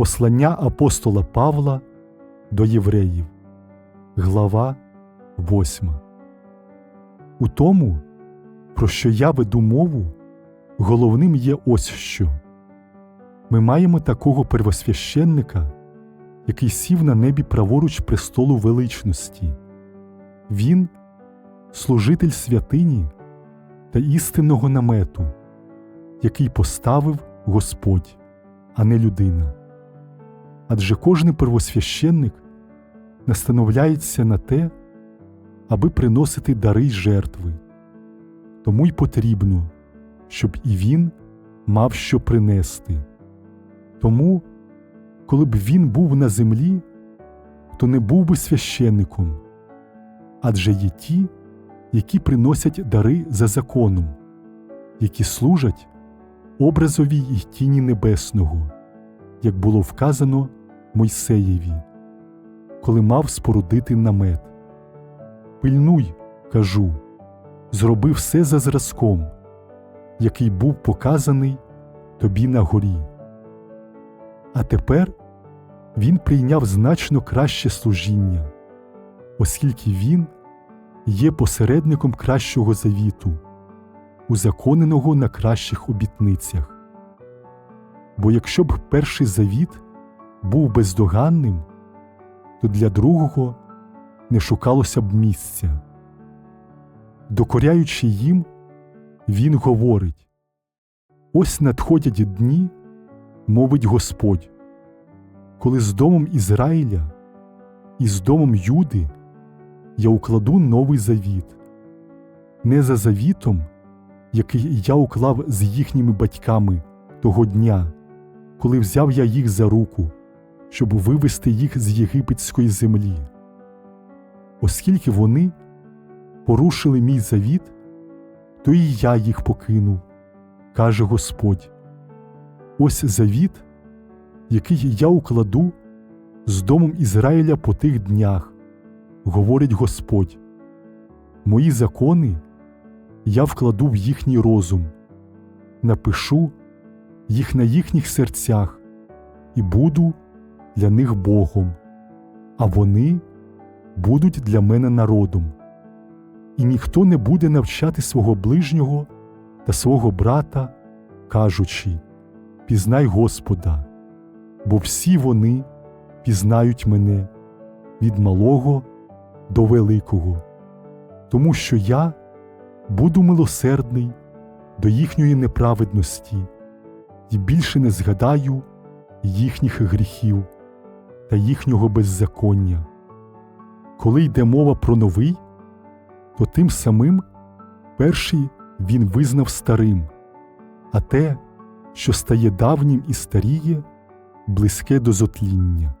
Послання апостола Павла до євреїв, глава 8. У тому, про що я веду мову, головним є ось що. Ми маємо такого первосвященника, який сів на небі праворуч престолу величності. Він служитель святині та істинного намету, який поставив Господь, а не людина. Адже кожний первосвященник настановляється на те, аби приносити дари й жертви. Тому й потрібно, щоб і він мав що принести. Тому, коли б він був на землі, то не був би священником, адже є ті, які приносять дари за законом, які служать образові й тіні небесного, як було вказано Мойсеєві, коли мав спорудити намет. Пильнуй, кажу, зроби все за зразком, який був показаний тобі на горі. А тепер він прийняв значно краще служіння, оскільки він є посередником кращого завіту, узаконеного на кращих обітницях. Бо якщо б перший завіт був бездоганним, то для другого не шукалося б місця. Докоряючи їм, він говорить Ось надходять дні, мовить Господь, коли з домом Ізраїля і з домом Юди я укладу новий завіт, не за завітом, який я уклав з їхніми батьками того дня, коли взяв я їх за руку, щоб вивести їх з єгипетської землі. Оскільки вони порушили мій завіт, то і я їх покинув, каже Господь. Ось завіт, який я укладу з домом Ізраїля по тих днях, говорить Господь. Мої закони я вкладу в їхній розум, напишу їх на їхніх серцях і буду для них Богом, а вони будуть для мене народом. І ніхто не буде навчати свого ближнього та свого брата, кажучи Пізнай Господа, бо всі вони пізнають мене від малого до великого, тому що я буду милосердний до їхньої неправедності і більше не згадаю їхніх гріхів та їхнього беззаконня. Коли йде мова про новий, то тим самим перший він визнав старим, а те, що стає давнім і старіє, близьке до зотління.